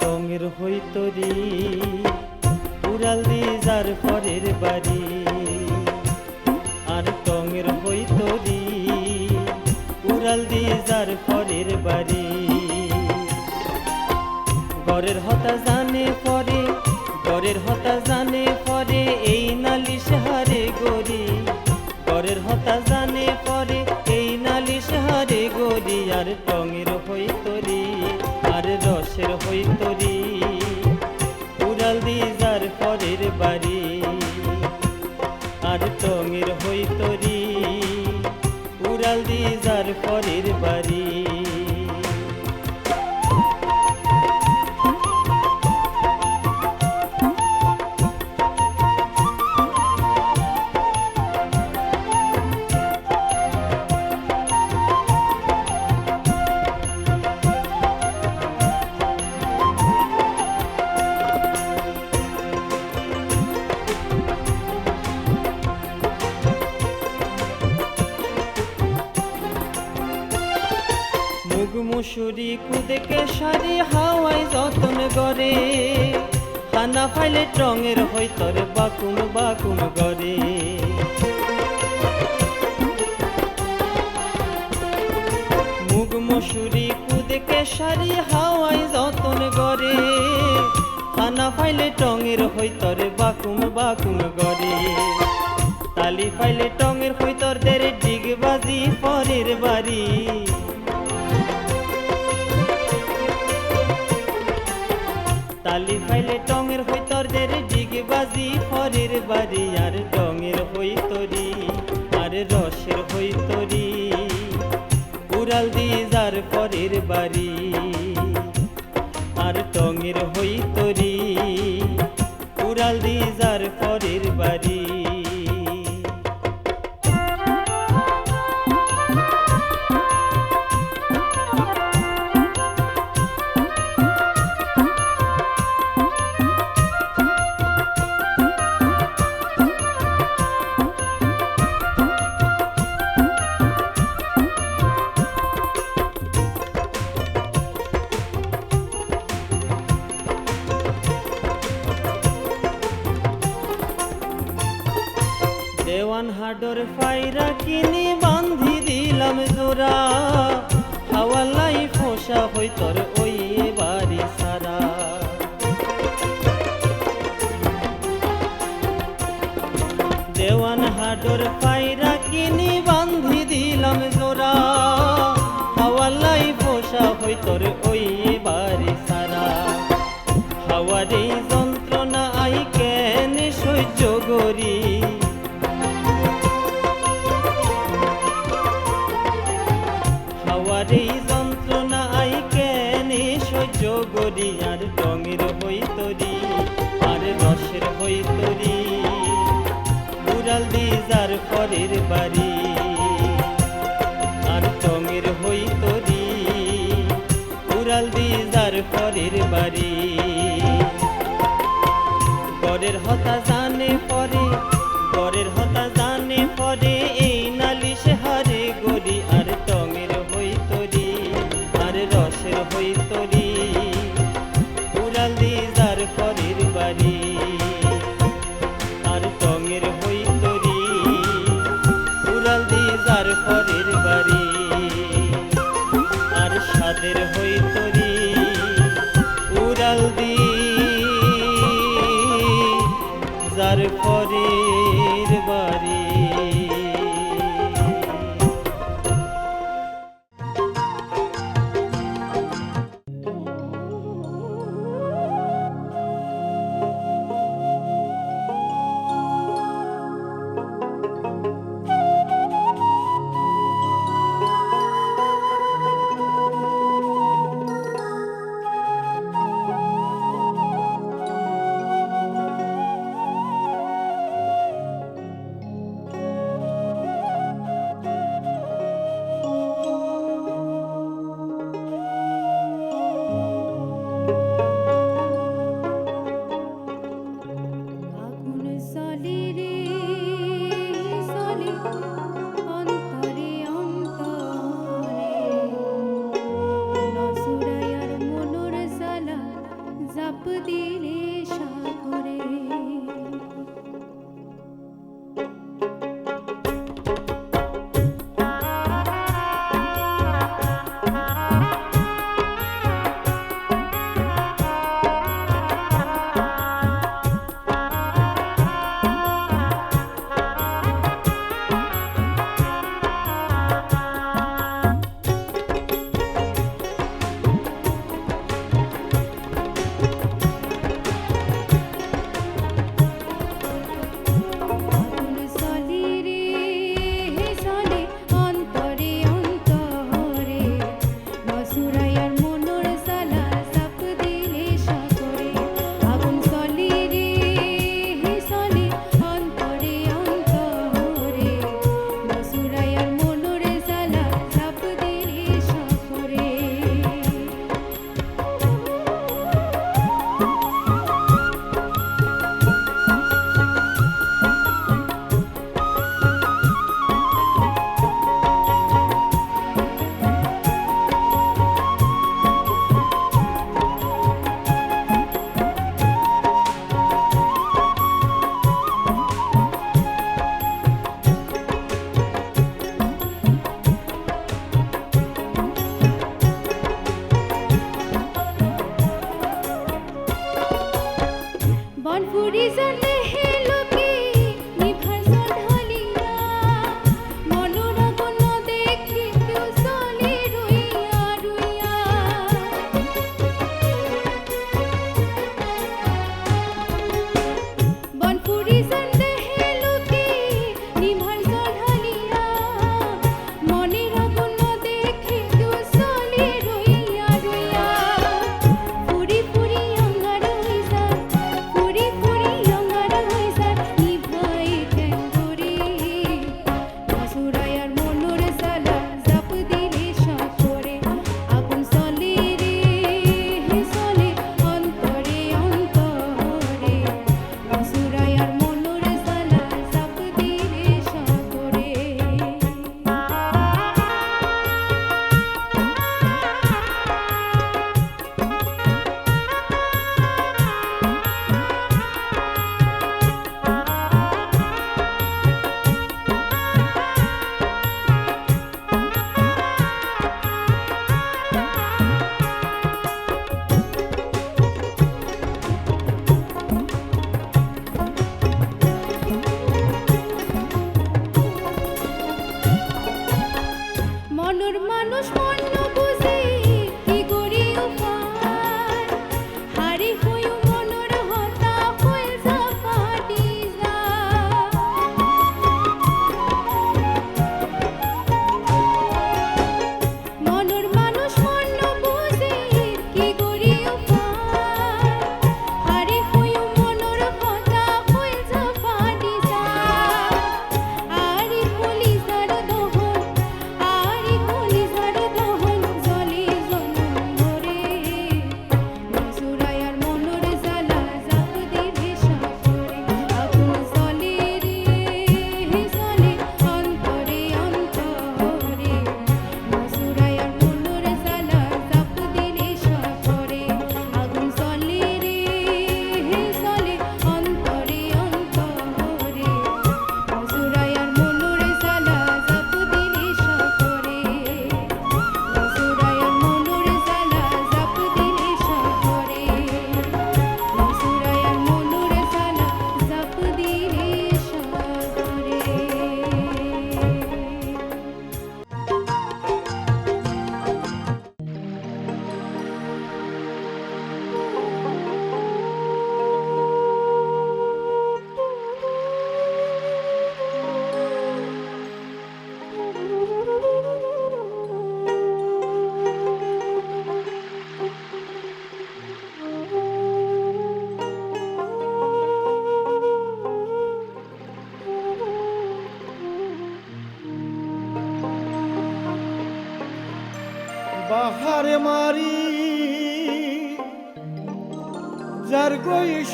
টঙের হইতরি উড়াল দি যার পরের বাড়ি। আর টঙের হইতরি উড়াল দি যার পরের বাড়ি। ঘরের হতা জানে পরে, ঘরের হতা জানে পরে, এই নালি সাহারে গরি ঘরের হতা জানে পরে, এই নালি সাহারে গরি আর টং ফাইলে টঙের হইতরে বাকুন বাকুন গরে মুগ মুসুরি কুদেকে সারি হাওয়াই যতন গরে হানা ফাইলে টঙের হইতরে বাকুন বাকুন গরে তালি ফাইলে টঙের হইতর দেরে ডিগবাজি পরের বাড়ি। বাজি ফরের বাড়ি, আর টঙের হইতরি আর রসের হইতরি উড়াল দিয়ে যার পরের বাড়ি, আর টঙের হইতরি দেওয়ান হাডর ফাইরা কিনি বান্ধি দিলাম জোড়া। হাওয়ালাই ফোসা হইতর ওই সহ্য আর রঙের হই তরি, আর রসের হইতরি উড়াল দি যার পরের বাড়ি, আর টঙের হইতরি উড়াল দি পরের বাড়ি পরের হতা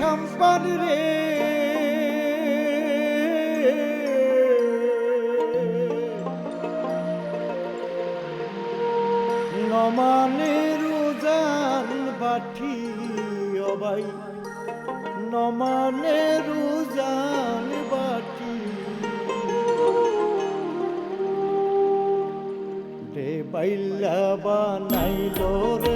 সম্পদ রে। নমানে রোজাল বাঠি অবাই। নমানে রোজাল বাঠি দে বাইলা বানাইল রে।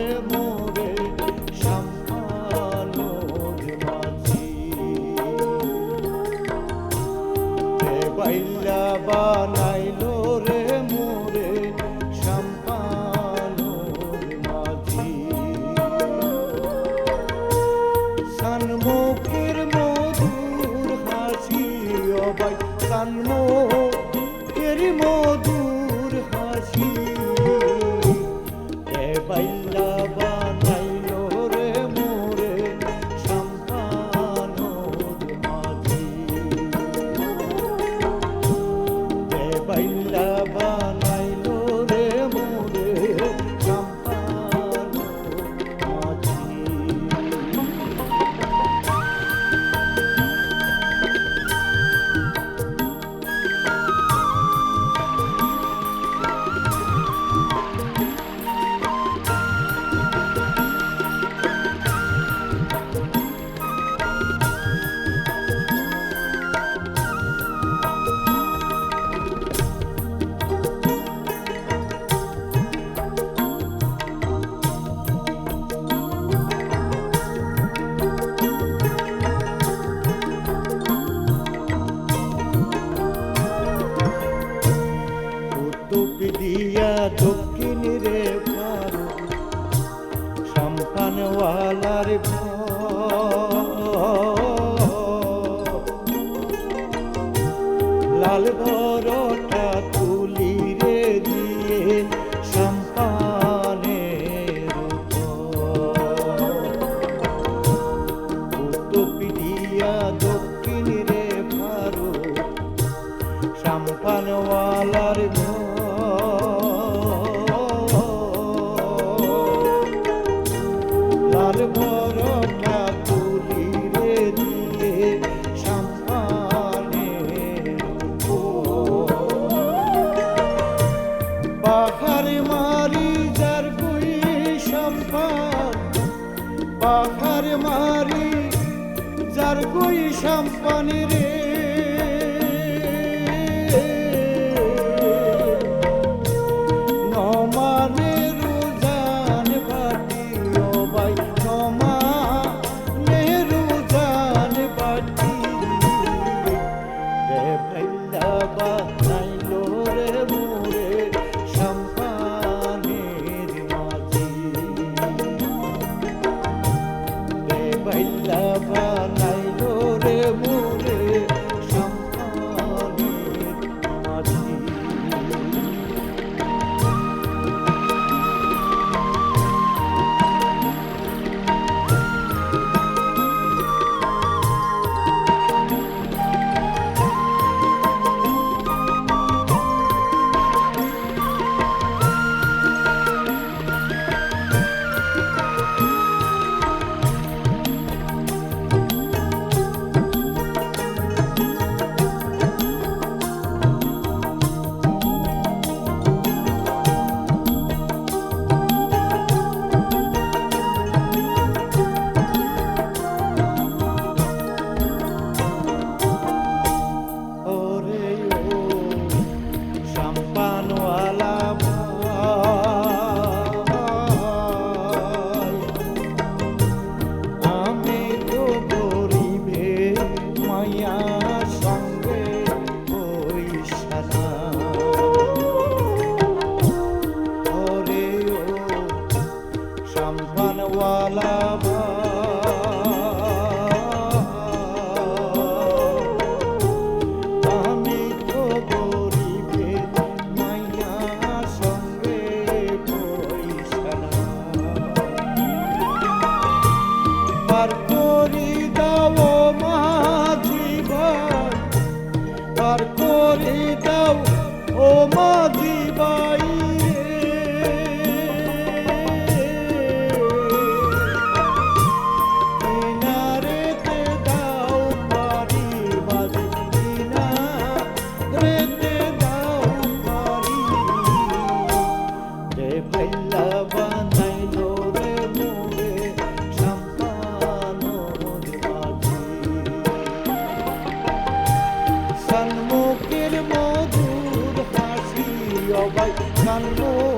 সবাই কানবো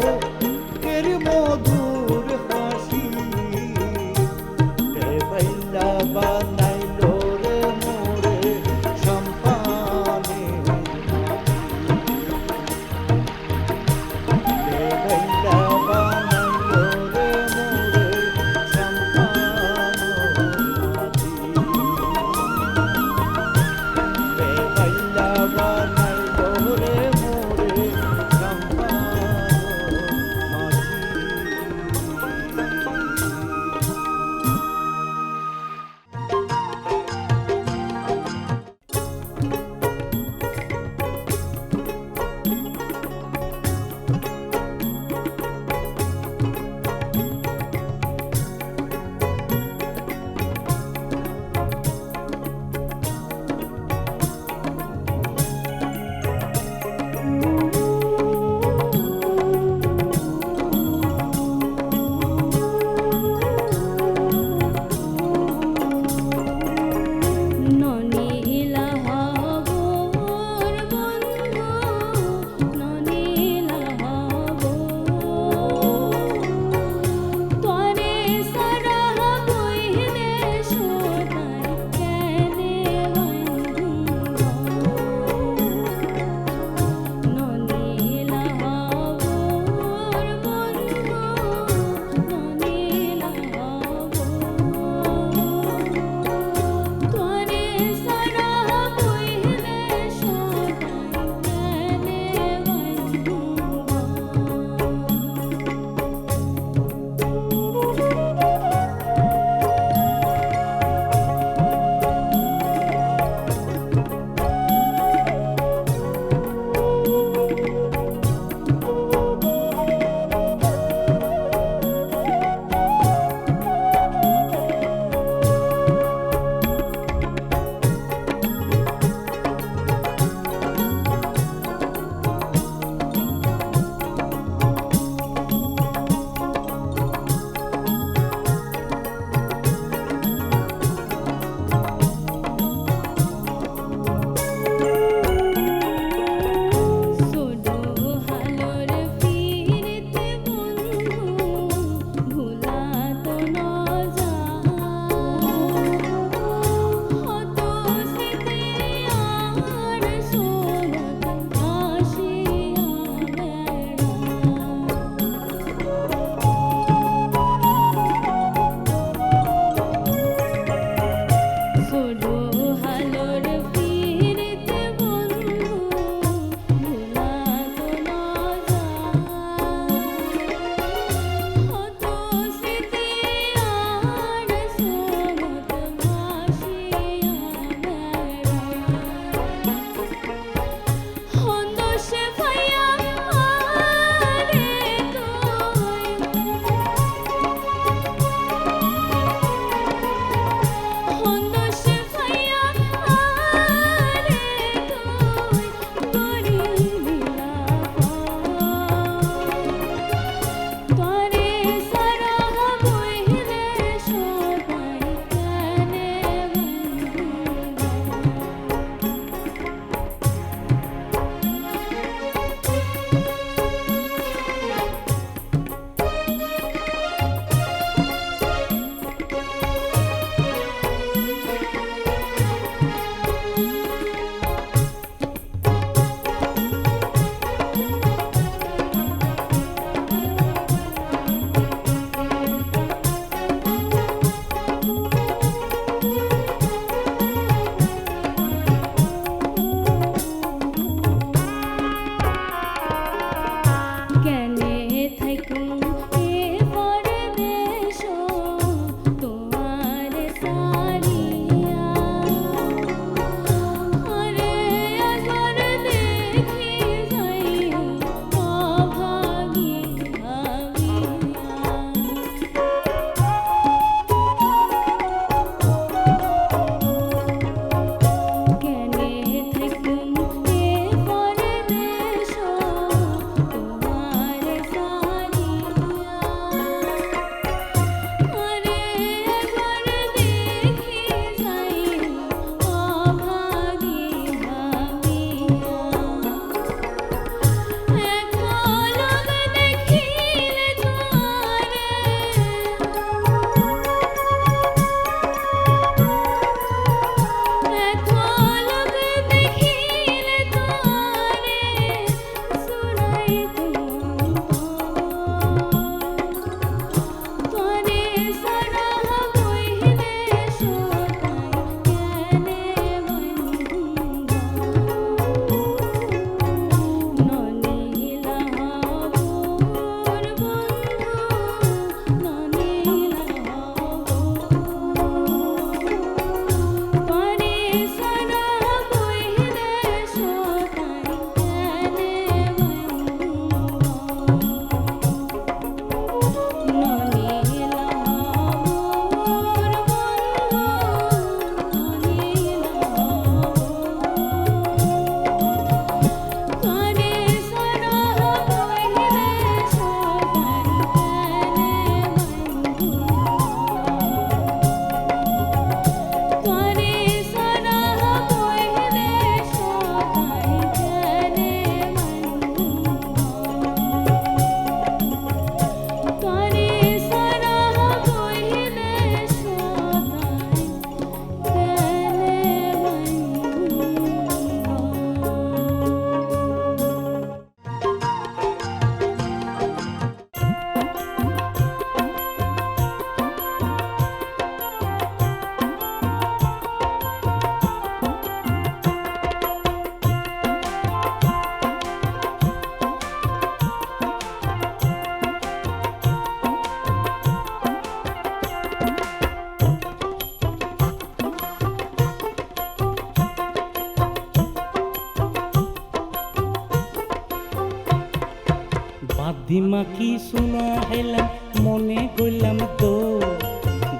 মাখি সোনা হেলাম, মনে করলাম তো।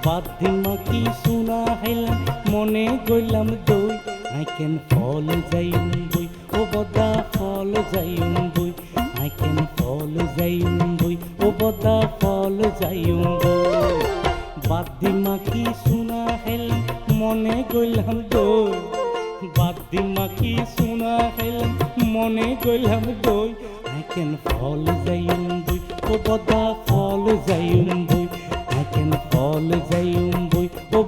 বাদ মাখি সোনা হেলাম, মনে করলাম তো। I can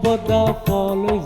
for the following.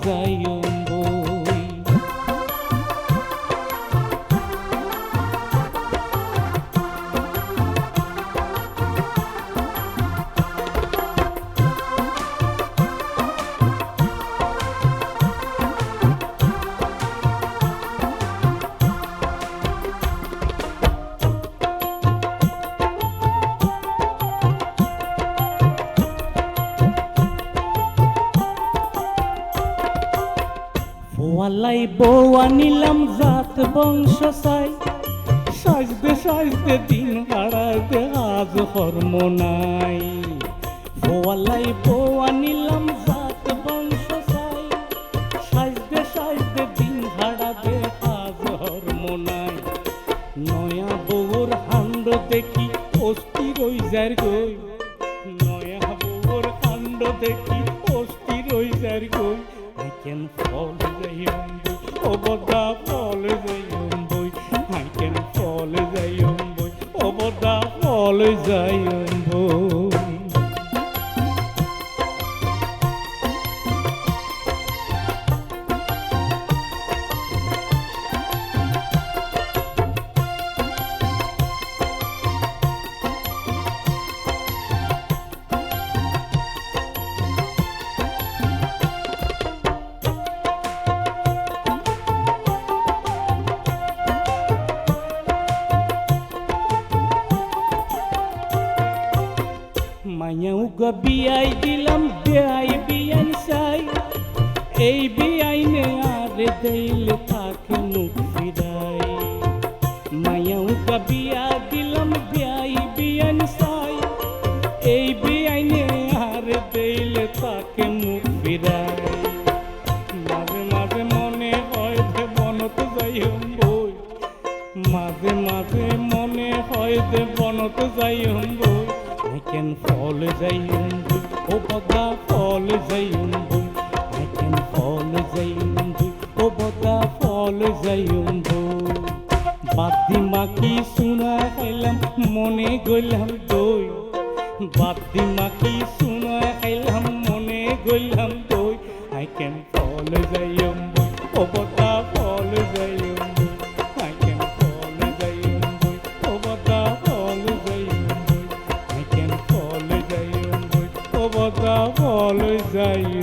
যার গই নয়া বউর কাণ্ড দেখি অস্থি রই যার গই আই ক্যান ফল যাই অম্বই, অবদা ফল যাই অম্বই আই ক্যান ফল যাই অম্বই, অবদা ফল যাই গা বিয়াই দিলাম বিয়াই বিয়ান সাই এই বিয়াইনে আর দেইলে fall যাই বই ও বদা ফল যাই বই I can fall যাই বই ও বদা ফল যাই বই বাদি মাকি শুনা খাইলাম মনে গইলাম দই। বাদি মাকি শুনা খাইলাম মনে গইলাম দই। আই ক্যান ফল যাইম ও বতা Israel.